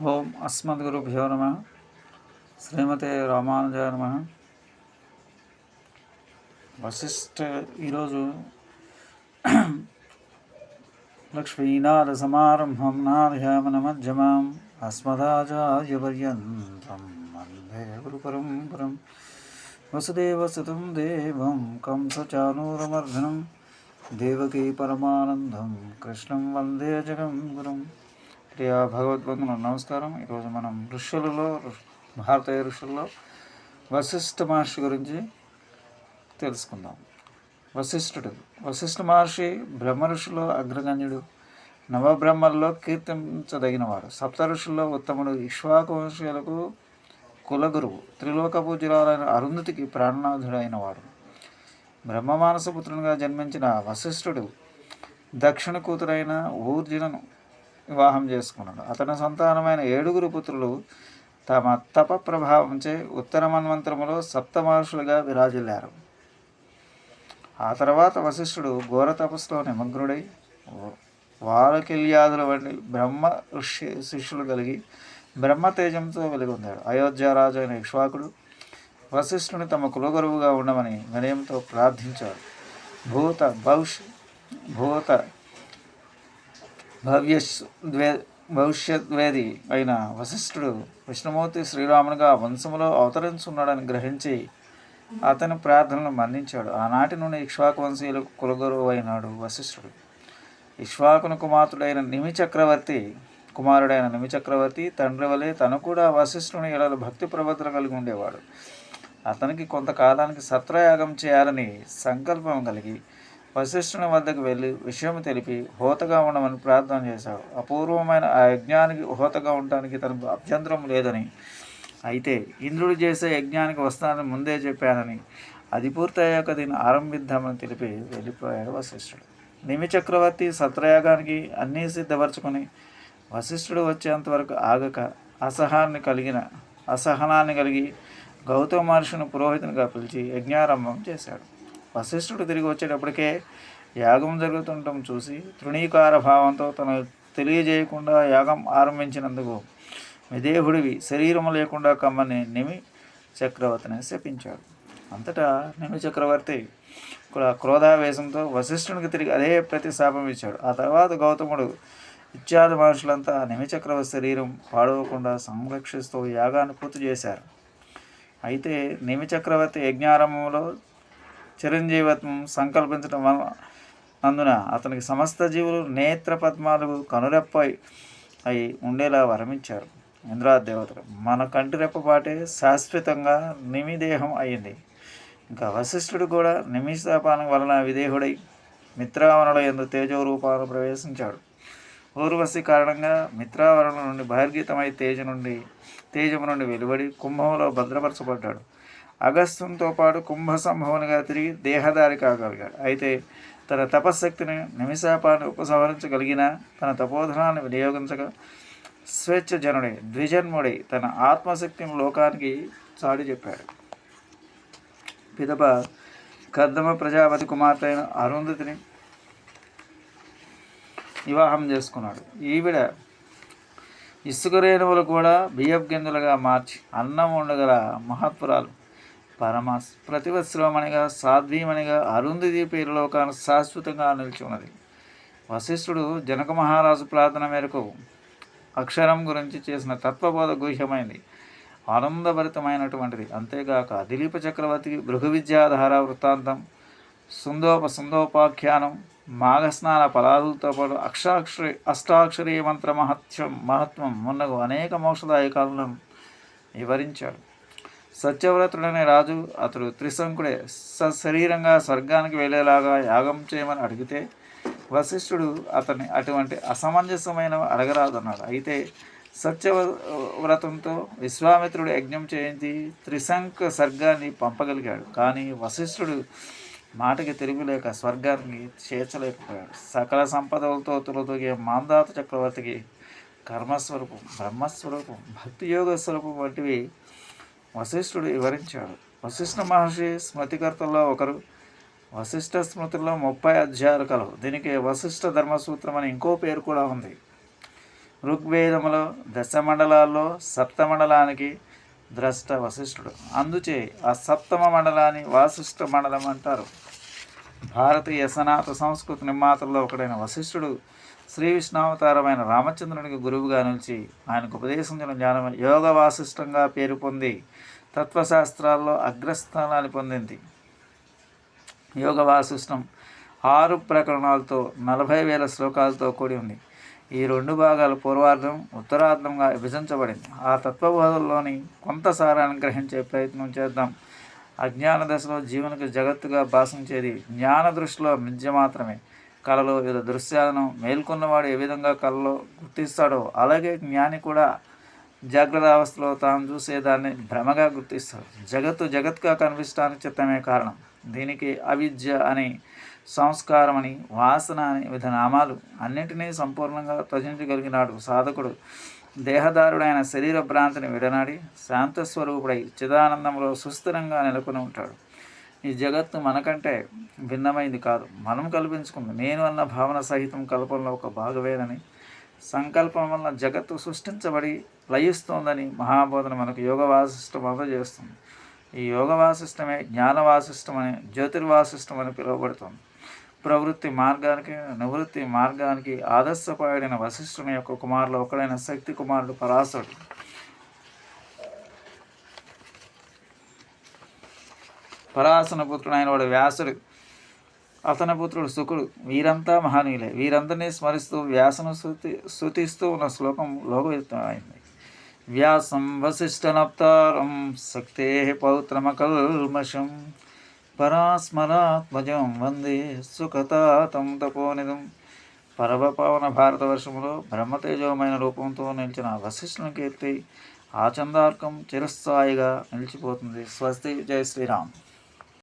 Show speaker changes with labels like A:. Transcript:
A: ఓం అస్మద్గురుభ్యో నమ శ్రీమతే రామానుజాయ నమ వశిష్ఠ ఈరోజు లక్ష్మీనాథ సమారంభం నారయామనమజ్జమాం అస్మదాచార్యపర్యంతం వందే గురుపరంపరం వసుదేవసుతం దేవం కంసచానూరమర్ధనం దేవకీ పరమానందం కృష్ణం వందే జగం గురం ప్రియ భగవద్బంధులు నమస్కారం. ఈరోజు మనం ఋషులలో భారతీయ ఋషుల్లో వశిష్ఠ మహర్షి గురించి తెలుసుకుందాం. వశిష్ఠుడు వశిష్ఠ మహర్షి బ్రహ్మ ఋషులు అగ్రగణ్యుడు. నవబ్రహ్మల్లో కీర్తించదగినవాడు. సప్త ఋషుల్లో ఉత్తముడు. ఇక్ష్వాకవంశీయులకు కులగురువు త్రిలోక పూజరాలైన అరుంధతికి ప్రాణనాథుడైన వాడు బ్రహ్మమానసపుత్రునిగా జన్మించిన వశిష్ఠుడు దక్షిణ కూతురైన ఊర్జునను వివాహం చేసుకున్నాడు. అతని సంతానమైన ఏడుగురు పుత్రులు తమ తప ప్రభావంచే ఉత్తర మన్వంతరములో సప్తమహర్షులుగా విరాజిల్లారు. ఆ తర్వాత వశిష్ఠుడు ఘోర తపస్సులో నిమగ్నుడై వారకిల్యాదుల వంటి బ్రహ్మ ఋషి శిష్యులు కలిగి బ్రహ్మ తేజంతో వెలుగొందాడు. అయోధ్య రాజు అయిన ఇక్ష్వాకుడు వశిష్ఠుని తమ కులగురువుగా ఉండమని వినయంతో ప్రార్థించాడు. భూత భవిష్య భూత భవ్యద్వే భవిష్యద్వేది అయిన వశిష్ఠుడు విష్ణుమూర్తి శ్రీరామునిగా వంశములో అవతరించున్నాడని గ్రహించి అతని ప్రార్థనలు మన్నించాడు. ఆనాటి నుండి ఇక్ష్వాకు వంశీయులకు కులగురువు అయినాడు వశిష్ఠుడు. ఇక్ష్వాకుని కుమారుడైన నిమి చక్రవర్తి కుమారుడైన నిమి చక్రవర్తి తండ్రి వలె తను కూడా వశిష్ఠుని ఇలా భక్తి ప్రవర్తన కలిగి ఉండేవాడు. అతనికి కొంతకాలానికి సత్రయాగం చేయాలని సంకల్పం కలిగి వశిష్ఠుని వద్దకు వెళ్ళి విషయం తెలిపి హోతగా ఉండమని ప్రార్థన చేశాడు అపూర్వమైన ఆ యజ్ఞానికి హోతగా ఉండటానికి తనకు అభ్యంతరం లేదని. అయితే ఇంద్రుడు చేసే యజ్ఞానికి వస్తానని ముందే చెప్పానని అది పూర్తయ్యాక దీన్ని ఆరంభిద్దామని తెలిపి వెళ్ళిపోయాడు వశిష్ఠుడు. నిమి చక్రవర్తి సత్రయాగానికి అన్నీ సిద్ధపరచుకొని వశిష్ఠుడు వచ్చేంత వరకు ఆగక అసహాన్ని కలిగిన అసహనాన్ని కలిగి గౌతమ మహర్షిని పురోహితునిగా పిలిచి యజ్ఞారంభం చేశాడు. వశిష్ఠుడు తిరిగి వచ్చేటప్పటికే యాగం జరుగుతుండటం చూసి తృణీకార భావంతో తన తెలియజేయకుండా యాగం ఆరంభించినందుకు విదేహుడివి శరీరం లేకుండా కమ్మని నిమి చక్రవర్తిని శపించాడు. అంతటా నిమి చక్రవర్తి కూడా క్రోధావేశంతో వశిష్ఠునికి తిరిగి అదే ప్రతిశాపం ఇచ్చాడు. ఆ తర్వాత గౌతముడు ఇత్యాది మనుషులంతా నిమి చక్రవర్తి శరీరం పాడవకుండా సంరక్షిస్తూ యాగాన్ని పూర్తి చేశారు. అయితే నిమి చక్రవర్తి యజ్ఞారంభంలో చిరంజీవత్వం సంకల్పించడం వల్ల అందున అతనికి సమస్త జీవులు నేత్ర పద్మాలు కనురెప్పై అయి ఉండేలా వరమించారు ఇంద్రాదేవతలు మన కంటి రెప్పపాటే శాశ్వతంగా నిమిదేహం అయింది. ఇంకా వశిష్ఠుడు కూడా నిమిషాపానం వలన విదేహుడై మిత్రావరణలో ఎందు తేజోరూపాలను ప్రవేశించాడు. ఊర్వశి కారణంగా మిత్రావరణం నుండి బహిర్గీతమై తేజ నుండి తేజము నుండి వెలువడి కుంభంలో భద్రపరచబడ్డాడు. అగస్త్యంతో పాటు కుంభ సంభవనగా తిరిగి దేహదారి కాగలిగాడు. అయితే తన తపశ్శక్తిని నిమిషాపాన్ని ఉపసంహరించగలిగిన తన తపోధనాన్ని వినియోగించగా స్వేచ్ఛ జనుడి ద్విజన్ముడి తన ఆత్మశక్తిని లోకానికి చాటి చెప్పాడు. పిదప కర్దమ ప్రజాపతి కుమార్తె అయిన అరుంధతిని వివాహం చేసుకున్నాడు. ఈవిడ ఇసుక రేణువులు కూడా బియ్యపు గింజలుగా మార్చి అన్నం ఉండగల మహత్పురాలు పరమాస్ ప్రతివశ్రమణిగా సాధ్వీమనిగా అరుంధతి పేరులో కాను శాశ్వతంగా నిలిచి ఉన్నది వశిష్ఠుడు జనక మహారాజు ప్రార్థన మేరకు అక్షరం గురించి చేసిన తత్వబోధ గుహ్యమైంది. ఆనందభరితమైనటువంటిది. అంతేగాక దిలీప చక్రవర్తికి భృగు విద్యాధార వృత్తాంతం సుందోప సుందోపాఖ్యానం మాఘస్నాన ఫలాదులతో పాటు అక్షాక్షరి అష్టాక్షరీ మంత్ర మహత్యం మహత్వం మున్నగు అనేక మోక్షదాయకాలను వివరించాడు. సత్యవ్రతుడనే రాజు అతడు త్రిశంకుడే సశరీరంగా స్వర్గానికి వెళ్ళేలాగా యాగం చేయమని అడిగితే వశిష్ఠుడు అతన్ని అటువంటి అసమంజసమైన అడగరాదన్నాడు. అయితే సత్యవ్రతంతో విశ్వామిత్రుడు యజ్ఞం చేయించి త్రిశంక స్వర్గాన్ని పంపగలిగాడు. కానీ వశిష్ఠుడు మాటకి తిరుగులేక స్వర్గాన్ని చేర్చలేకపోయాడు. సకల సంపదలతో తులతొగే మాందాత చక్రవర్తికి కర్మస్వరూపం బ్రహ్మస్వరూపం భక్తి యోగ స్వరూపం వంటివి వశిష్ఠుడు వివరించాడు. వశిష్ఠ మహర్షి స్మృతికర్తల్లో ఒకరు వశిష్ఠ స్మృతిలో ముప్పై అధ్యాయాలు కలవు. దీనికి వశిష్ఠ ధర్మసూత్రం అని ఇంకో పేరు కూడా ఉంది. ఋగ్వేదములో దశమండలాల్లో సప్తమండలానికి ద్రష్ట వశిష్ఠుడు. అందుచే ఆ సప్తమ మండలాన్ని వాసిష్ఠ మండలం అంటారు. భారతీయ సనాత సంస్కృతి నిర్మాతల్లో ఒకడైన వశిష్ఠుడు శ్రీ విష్ణావతారమైన రామచంద్రునికి గురువుగా నిలిచి ఆయనకు ఉపదేశించిన జ్ఞానం యోగ వాసిష్టంగా పేరు పొంది తత్వశాస్త్రాల్లో అగ్రస్థానాన్ని పొందింది. యోగ వాసిష్టం ఆరు ప్రకరణాలతో నలభై వేల శ్లోకాలతో కూడి ఉంది. ఈ రెండు భాగాలు పూర్వార్థం ఉత్తరార్థంగా విభజించబడింది. ఆ తత్వబోధంలోని కొంత సారాన్ని గ్రహించే ప్రయత్నం చేద్దాం. అజ్ఞాన దశలో జీవనకు జగత్తుగా భాషించేది జ్ఞాన దృష్టిలో మిథ్య మాత్రమే. కళలో వివిధ దృశ్యాలను మేల్కొన్నవాడు ఏ విధంగా కళలో గుర్తిస్తాడో అలాగే జ్ఞాని కూడా జాగ్రత్త అవస్థలో తాను చూసేదాన్ని భ్రమగా గుర్తిస్తాడు. జగత్తు జగత్గా కనిపించడానికి చిత్తమే కారణం. దీనికి అవిద్య అని సంస్కారం అని వాసన అని వివిధ నామాలు అన్నింటినీ సంపూర్ణంగా త్వజించగలిగినాడు సాధకుడు. దేహదారుడైన శరీర భ్రాంతిని విడనాడి శాంతస్వరూపుడై చిదానందంలో సుస్థిరంగా నెలకొని ఉంటాడు. ఈ జగత్తు మనకంటే భిన్నమైంది కాదు. మనం కల్పించుకుంది. నేను అన్న భావన సహితం కల్పనలో ఒక భాగమేనని సంకల్పం వల్ల జగత్తు సృష్టించబడి లయిస్తోందని మహాబోధన మనకు యోగ వాసిష్టం అందజేస్తుంది ఈ యోగ వాసిష్టమే జ్ఞాన వాసిష్టం అని జ్యోతిర్వాసిష్టం అని పిలువబడుతుంది. ప్రవృత్తి మార్గానికి నివృత్తి మార్గానికి ఆదర్శపాయుడైన వశిష్ఠుని యొక్క కుమారులు ఒకడైన శక్తి కుమారుడు పరాశరుడు. పరాశన పుత్రుడు ఆయన వాడు వ్యాసుడు. అతని పుత్రుడు శుకుడు. వీరంతా మహనీయులే. వీరందరినీ స్మరిస్తూ వ్యాసను శృతి శృతిస్తూ ఉన్న శ్లోకం లోకవిత్తమైంది. వ్యాసం వశిష్ఠనప్తారం శక్తే పౌత్రమకల్మషం పరాస్మరాత్మజం వందే సుఖతాతం తపోనిదం. పరమపావన భారతవర్షంలో బ్రహ్మతేజోమైన రూపంతో నిలిచిన వశిష్ఠుని కీర్తి ఆచందార్కం చిరస్థాయిగా నిలిచిపోతుంది. స్వస్తి. జై శ్రీరామ్.